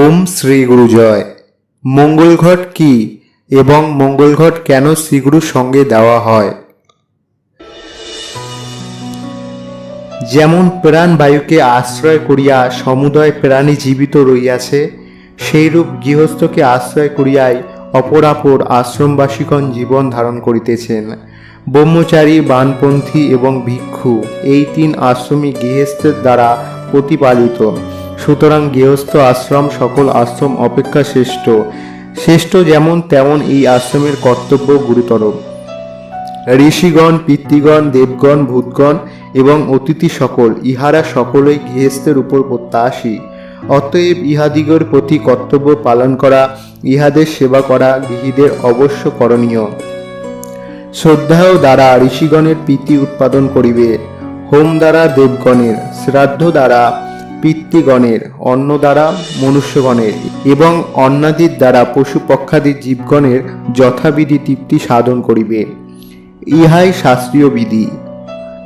ওম শ্রী গুরুজয় মঙ্গলঘট কি এবং মঙ্গলঘট কেন শ্রীগুরুর সঙ্গে দেওয়া হয়? যেমন প্রাণবায়ুকে আশ্রয় করিয়া সমুদয় প্রাণী জীবিত রইয়াছে, সেইরূপ গৃহস্থকে আশ্রয় করিয়াই অপরাপর আশ্রমবাসীগণ জীবন ধারণ করিতেছেন। ব্রহ্মচারী, বানপন্থী এবং ভিক্ষু এই তিন আশ্রমই গৃহস্থের দ্বারা প্রতিপালিত। সুতরাং গৃহস্থ আশ্রম সকল আশ্রম অপেক্ষা শ্রেষ্ঠ শ্রেষ্ঠ যেমন, তেমন এই আশ্রমের কর্তব্য গুরুতর। ঋষিগণ, পিতৃগণ, দেবগণ, ভূতগণ এবং অতিথি সকল, ইহারা সকলেই গৃহস্থের উপর প্রত্যাশী। অতএব ইহাদিগর প্রতি কর্তব্য পালন করা, ইহাদের সেবা করা গৃহীদের অবশ্য করণীয়। শ্রদ্ধাও দ্বারা ঋষিগণের প্রীতি উৎপাদন করিবে। হোম দ্বারা দেবগণের, শ্রাদ্ধ দ্বারা পিতৃগণের অন্ন দ্বারা মনুষ্যগণের এবং অন্নাদির দ্বারা পশু পক্ষাদির জীবগণের যথাবিধি তৃপ্তি সাধন করিবে। ইহাই শাস্ত্রীয় বিধি।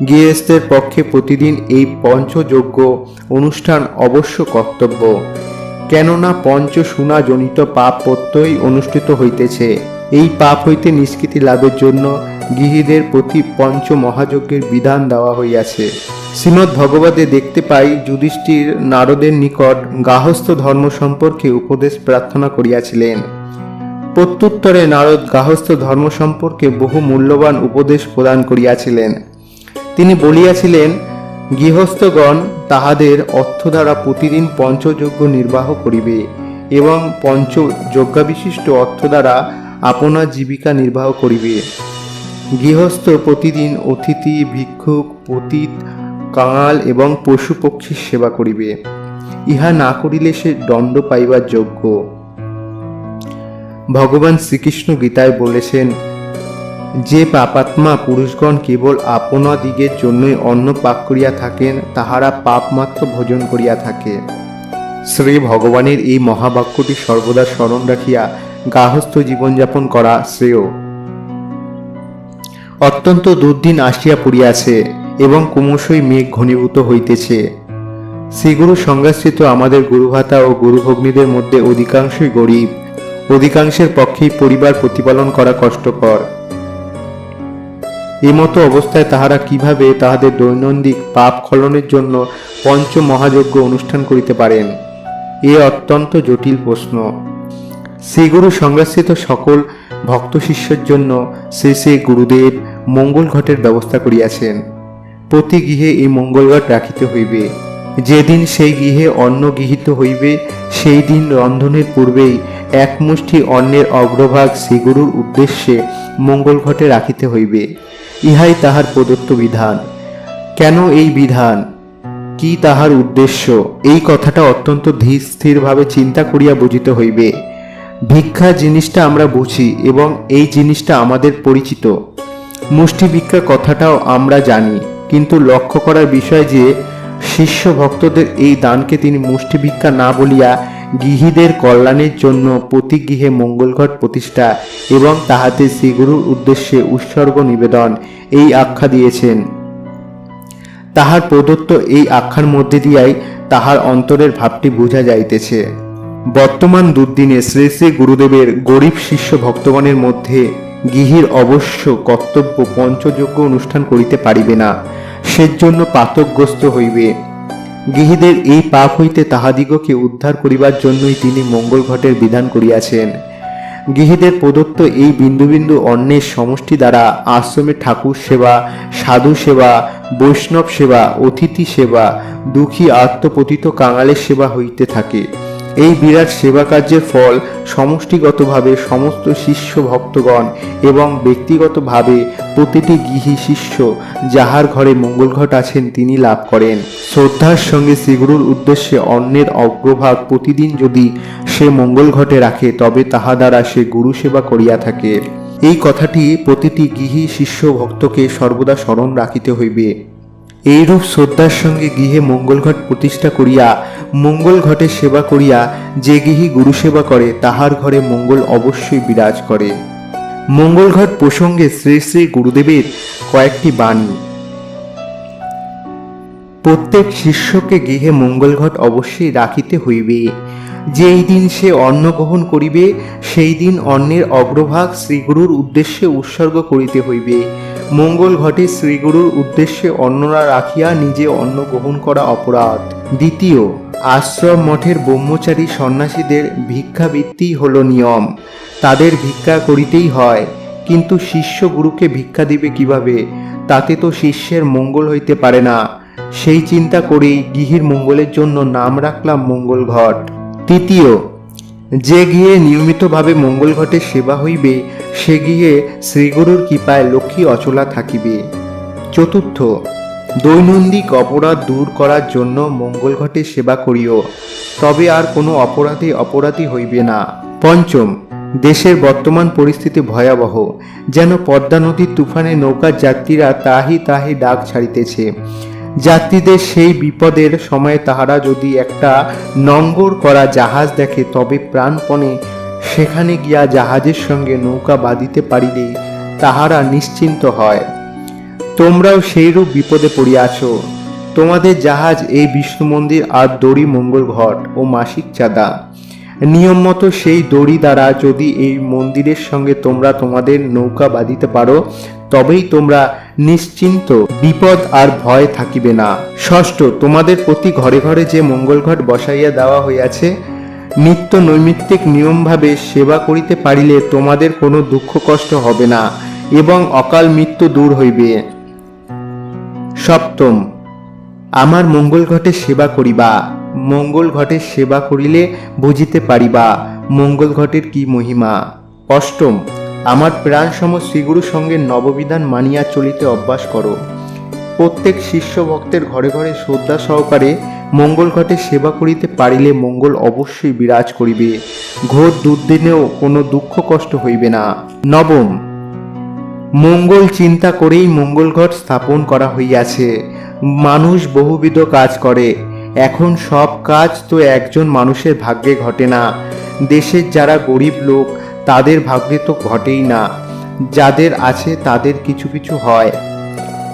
গৃহস্থের পক্ষে প্রতিদিন এই পঞ্চযজ্ঞ অনুষ্ঠান অবশ্য কর্তব্য। কেননা পঞ্চ জনিত পাপ প্রত্যয়ই অনুষ্ঠিত হইতেছে। এই পাপ হইতে নিষ্কৃতি লাভের জন্য গৃহীদের প্রতি পঞ্চ মহাযজ্ঞের বিধান দেওয়া হইয়াছে। শ্রীমৎ ভগবতে দেখতে পাই যুধিষ্ঠির নারদের নিকট গাহস্থ ধর্ম সম্পর্কে উপদেশ প্রার্থনা করিয়াছিলেন। প্রত্যুত্তরে নারদ গাহস্থ ধর্ম সম্পর্কে বহু মূল্যবান উপদেশ প্রদান করিয়াছিলেন। তিনি বলিয়াছিলেন, গৃহস্থগণ তাহাদের অর্থ দ্বারা প্রতিদিন পঞ্চযজ্ঞ নির্বাহ করিবে এবং পঞ্চ যজ্ঞাবিশিষ্ট অর্থ দ্বারা আপনার জীবিকা নির্বাহ করিবে। গৃহস্থ প্রতিদিন অতিথি, ভিক্ষুক, পতিত কাঙাল এবং পশু পক্ষীর সেবা করিবে। ইহা না করিলে সে দণ্ড পাইবার যোগ্য। ভগবান শ্রীকৃষ্ণ গীতায় বলেছেন, যে পাপাত্মা পুরুষগণ কেবল আপনা দিগের জন্যই অন্ন পাক করিয়া থাকেন, তাহারা পাপ মাত্র ভোজন করিয়া থাকে। শ্রী ভগবানের এই মহাবাক্যটি সর্বদা স্মরণ রাখিয়া গাহস্থ জীবনযাপন করা শ্রেয়। অত্যন্ত দুর্দিন আসিয়া পড়িয়াছে। এবং ক্রমশই মেঘ ঘনীভূত হইতেছে। শ্রীগুরু সংজ্ঞাস্থিত আমাদের গুরুভাতা ও গুরুভগ্নীদের মধ্যে অধিকাংশই গরিব। অধিকাংশের পক্ষেই পরিবার প্রতিপালন করা কষ্টকর। এমতো অবস্থায় তাহারা কীভাবে তাহাদের দৈনন্দিন পাপ খলনের জন্য পঞ্চ মহাযজ্ঞ অনুষ্ঠান করিতে পারেন? এ অত্যন্ত জটিল প্রশ্ন। শ্রীগুরু সংজ্ঞাস্থিত সকল ভক্ত শিষ্যের জন্য শ্রী শ্রী গুরুদেব মঙ্গল ঘটের ব্যবস্থা করিয়াছেন। প্রতি গৃহে এই মঙ্গল ঘট রাখিতে হইবে। যেদিন সেই গৃহে অন্ন গৃহীত হইবে, সেই দিন রন্ধনের পূর্বেই এক মুষ্টি অন্নের অগ্রভাগ শ্রীগুরুর উদ্দেশ্যে মঙ্গল ঘটে রাখিতে হইবে। ইহাই তাহার প্রদত্ত বিধান। কেন এই বিধান? কি তাহার উদ্দেশ্য? এই কথাটা অত্যন্ত ধীর স্থিরভাবে চিন্তা করিয়া বুঝিতে হইবে। ভিক্ষা জিনিসটা আমরা বুঝি এবং এই জিনিসটা আমাদের পরিচিত। মুষ্টি ভিক্ষা কথাটাও আমরা জানি। কিন্তু লক্ষ্য করার বিষয় যে শিষ্য ভক্তদের এই দানকে তিনি মুষ্টি ভিক্ষা না বলিয়া গৃহীদের কল্যাণের জন্য প্রতি গৃহে মঙ্গলঘট প্রতিষ্ঠা এবং তাহাতে শ্রীগুরুর উদ্দেশ্যে উৎসর্গ নিবেদন এই আখ্যা দিয়েছেন। তাহার প্রদত্ত এই আখ্যার মধ্যে দিয়াই তাহার অন্তরের ভাবটি বোঝা যাইতেছে। বর্তমান দুর্দিনে শ্রী শ্রী গুরুদেবের গরিব শিষ্য ভক্তগণের মধ্যে গৃহীর অবশ্য কর্তব্য পঞ্চযজ্ঞ অনুষ্ঠান করিতে পারিবে না, সেজন্য পাতকগ্রস্ত হইবে। গৃহীদের এই পাপ হইতে তাহাদিগকে উদ্ধার করিবার জন্যই তিনি মঙ্গল ঘটের বিধান করিয়াছেন। গৃহীদের প্রদত্ত এই বিন্দু বিন্দু অন্নের সমষ্টি দ্বারা আশ্রমে ঠাকুর সেবা, সাধু সেবা, বৈষ্ণব সেবা, অতিথি সেবা, দুঃখী আত্মপতিত কাঙালের সেবা হইতে থাকে। এই বিরাট সেবা কার্যের ফল সমষ্টিগতভাবে সমস্ত শিষ্য ভক্তগণ এবং ব্যক্তিগতভাবে প্রতিটি গৃহী শিষ্য যাহার ঘরে মঙ্গলঘট আছেন তিনি লাভ করেন। শ্রদ্ধার সঙ্গে শ্রীগুরুর উদ্দেশ্যে অন্যের অগ্রভাগ প্রতিদিন যদি সে মঙ্গল ঘটে রাখে, তবে তাহা দ্বারা সে গুরু সেবা করিয়া থাকে। এই কথাটি প্রতিটি গৃহী শিষ্য ভক্তকে সর্বদা স্মরণ রাখিতে হইবে। এইরূপ শ্রদ্ধার সঙ্গে গৃহে মঙ্গলঘট প্রতিষ্ঠা করিয়া, মঙ্গল ঘটে সেবা করিয়া, যে গৃহী গুরু সেবা করে, তাহার ঘরে মঙ্গল অবশ্যই বিরাজ করে। মঙ্গলঘট প্রসঙ্গে শ্রী শ্রী গুরুদেবের কয়েকটি বাণী। প্রত্যেক শিষ্যকে গৃহে মঙ্গলঘট অবশ্যই রাখিতে হইবে। যেই দিন সে অন্ন গ্রহণ করিবে, সেই দিন অন্নের অগ্রভাগ শ্রীগুরুর উদ্দেশ্যে উৎসর্গ করিতে হইবে। মঙ্গল ঘটে শ্রীগুরুর উদ্দেশ্যে অন্নরা রাখিয়া নিজে অন্ন গ্রহণ করা অপরাধ। দ্বিতীয়, আশ্রম মঠের ব্রহ্মচারী সন্ন্যাসীদের ভিক্ষাবৃত্তি হল নিয়ম। তাদের ভিক্ষা করিতেই হয়, কিন্তু শিষ্য গুরুকে ভিক্ষা দিবে কীভাবে? তাতে তো শিষ্যের মঙ্গল হইতে পারে না। সেই চিন্তা করেই গৃহীর মঙ্গলের জন্য নাম রাখলাম মঙ্গল ঘট। তৃতীয়, যে গিয়ে নিয়মিতভাবে মঙ্গল ঘটের সেবা হইবে, সে গিয়ে শ্রীগুরুর কৃপায় লক্ষ্মী অচলা থাকিবে। চতুর্থ, দৈনন্দিক অপরাধ দূর করার জন্য মঙ্গল ঘটে সেবা করিও, তবে আর কোনো অপরাধে অপরাধী হইবে না। পঞ্চম, দেশের বর্তমান পরিস্থিতি ভয়াবহ, যেন পদ্মা নদীর তুফানে নৌকার যাত্রীরা তাহি তাহি ডাক ছাড়িতেছে। যাত্রীদের সেই বিপদের সময় তাহারা যদি একটা নঙ্গর করা জাহাজ দেখে, তবে প্রাণপণে সেখানে গিয়া জাহাজের সঙ্গে নৌকা বাঁধিতে পারিলে তাহারা নিশ্চিন্ত হয়। তোমরাও সেইরূপ বিপদে পড়িয়াছ তোমাদের জাহাজ এই বিষ্ণু মন্দির আর দড়ি মঙ্গল ঘট ও মাসিক চাঁদা। নিয়ম মতো সেই দড়ি দ্বারা যদি এই মন্দিরের সঙ্গে তোমরা তোমাদের নৌকা বাঁধিতে পারো তবেই তোমরা নিশ্চিন্ত, বিপদ আর ভয় থাকিবে না। ষষ্ঠ, তোমাদের প্রতি ঘরে ঘরে যে মঙ্গল ঘট বসাইয়া দেওয়া হইয়াছে, নিত্য নৈমিত্তিক নিয়মভাবে সেবা করিতে পারিলে তোমাদের কোনো দুঃখ কষ্ট হবে না এবং অকাল মৃত্যু দূর হইবে। সপ্তম, আমার মঙ্গল ঘটে সেবা করিবা। মঙ্গল ঘটে সেবা করিলে বুঝিতে পারিবা মঙ্গল ঘটের কি মহিমা। অষ্টম আমার প্রাণ সম শ্রীগুরুর সঙ্গে নববিধান মানিয়া চলিতে অভ্যাস করো। প্রত্যেক শিষ্য ভক্তের ঘরে ঘরে শ্রদ্ধা সহকারে মঙ্গল ঘটে সেবা করিতে পারিলে মঙ্গল অবশ্যই বিরাজ করিবে। ঘোর দুর্দিনেও কোনো দুঃখ কষ্ট হইবে না। নবম, মঙ্গল চিন্তা করেই মঙ্গল ঘট স্থাপন করা হইয়াছে। মানুষ বহুবিধ কাজ করে। এখন সব কাজ তো একজন মানুষের ভাগ্যে ঘটে না। দেশের যারা গরিব লোক তাদের ভাগ্যে তো ঘটেই না। যাদের আছে তাদের কিছু কিছু হয়।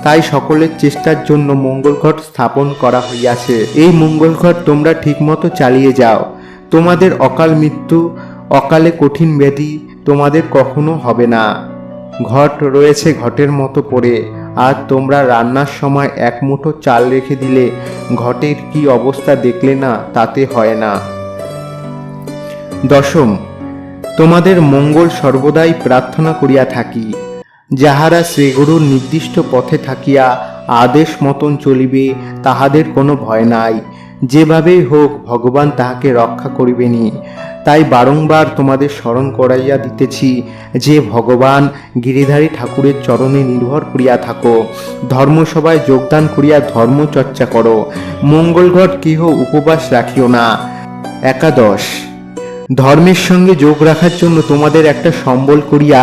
তাই সকলের চেষ্টার জন্য মঙ্গল ঘট স্থাপন করা হইয়াছে। এই মঙ্গল ঘট তোমরা ঠিকমতো চালিয়ে যাও। তোমাদের অকাল মৃত্যু, অকালে কঠিন ব্যাধি তোমাদের কখনো হবে না। ঘট রয়েছে ঘটের মতো পড়ে আর তোমরা রান্নার সময় এক মুঠো চাল রেখে দিলে ঘটের কি অবস্থা দেখলে না তাতে হয় না। দশম তোমাদের মঙ্গল সর্বদাই প্রার্থনা করিয়া থাকি, যাহারা শ্রীগুরুর নির্দিষ্ট পথে থাকিয়া আদেশ মতন চলিবে, তাহাদের কোনো ভয় নাই। যেভাবেই হোক, ভগবান তাহাকে রক্ষা করিবেনি। তাই বারংবার তোমাদের স্মরণ করাইয়া দিতেছি যে, ভগবান গিরিধারী ঠাকুরের চরণে নির্ভর করিয়া থাকো, ধর্মসভায় যোগদান করিয়া ধর্ম চর্চা করো। মঙ্গলঘট কেহ উপবাস রাখিও না। একাদশ ধর্মের সঙ্গে যোগ রাখার জন্য তোমাদের একটা সম্বল করিয়া,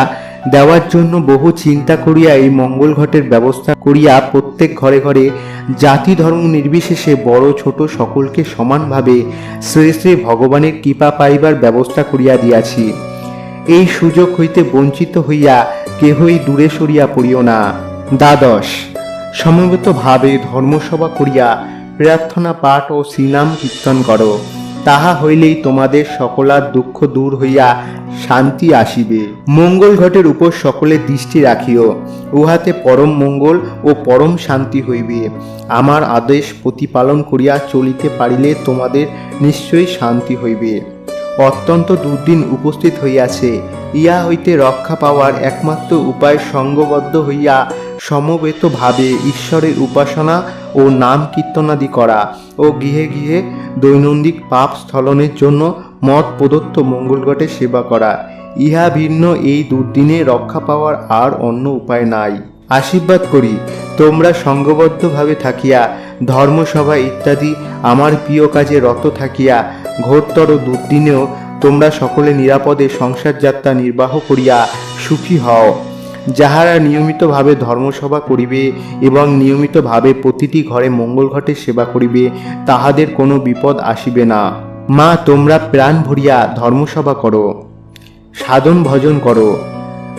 দেওয়ার জন্য বহু চিন্তা করিয়া এই মঙ্গল ঘটের ব্যবস্থা করিয়া প্রত্যেক ঘরে ঘরে জাতি ধর্ম নির্বিশেষে বড় ছোট সকলকে সমানভাবে শ্রী শ্রী ভগবানের কৃপা পাইবার ব্যবস্থা করিয়া দিয়াছি। এই সুযোগ হইতে বঞ্চিত হইয়া কেহই দূরে সরিয়া পড়িও না। দ্বাদশ সমবেতভাবে ধর্মসভা করিয়া প্রার্থনা পাঠ ও শ্রীনাম কীর্তন করো। তাহা হইলেই তোমাদের সকলার দুঃখ দূর হইয়া শান্তি আসিবে। মঙ্গল ঘটের উপর সকলে দৃষ্টি রাখিও, উহাতে পরম মঙ্গল ও পরম শান্তি হইবে। আমার আদেশ প্রতিপালন করিয়া চলিতে পারিলে তোমাদের নিশ্চয়ই শান্তি হইবে। অত্যন্ত দুর্দিন উপস্থিত হইয়াছে। ইয়া হইতে রক্ষা পাওয়ার একমাত্র উপায় সঙ্গবদ্ধ হইয়া সমবেতভাবে ঈশ্বরের উপাসনা ও নাম কীর্তনাদি করা ও গৃহে গৃহে দৈনন্দিন পাপ স্থলনের জন্য মত প্রদত্ত মঙ্গলঘটে সেবা করা। ইহা ভিন্ন এই দুর্দিনে রক্ষা পাওয়ার আর অন্য উপায় নাই। আশীর্বাদ করি। তোমরা সঙ্গবদ্ধভাবে থাকিয়া, ধর্মসভা ইত্যাদি আমার প্রিয় কাজে রত থাকিয়া, ঘোরতর দুর্দিনেও তোমরা সকলে নিরাপদে সংসার যাত্রা নির্বাহ করিয়া সুখী হও। যাহারা নিয়মিতভাবে ধর্মসভা করিবে এবং নিয়মিতভাবে প্রতিটি ঘরে মঙ্গল ঘটে সেবা করিবে, তাহাদের কোনো বিপদ আসিবে না। মা, তোমরা প্রাণ ভরিয়া ধর্মসভা করো। সাধন ভজন করো।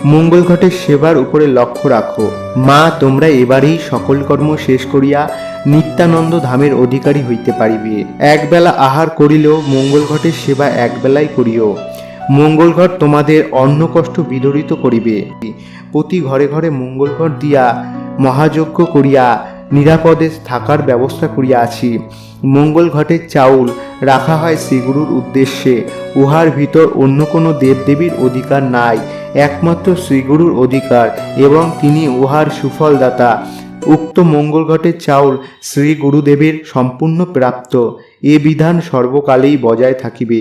মঙ্গল ঘটের সেবার উপরে লক্ষ্য রাখো। মা, তোমরা এবারেই সকল কর্ম শেষ করিয়া নিত্যানন্দ ধামের অধিকারী হইতে পারিবে। একবেলা আহার করিলেও মঙ্গল ঘটের সেবা একবেলাই করিও। মঙ্গল ঘট তোমাদের অন্ন কষ্ট বিদরিত করিবে। প্রতি ঘরে ঘরে মঙ্গল ঘট দিয়া মহাযজ্ঞ করিয়া নিরাপদে থাকার ব্যবস্থা করিয়া আছি। মঙ্গল ঘটের চাউল রাখা হয় শ্রীগুরুর উদ্দেশ্যে। উহার ভিতর অন্য কোনো দেবদেবীর অধিকার নাই, একমাত্র শ্রীগুরুর অধিকার এবং তিনি উহার সুফলদাতা। উক্ত মঙ্গল ঘটের চাউল শ্রী গুরুদেবের সম্পূর্ণ প্রাপ্ত। এ বিধান সর্বকালেই বজায় থাকিবে।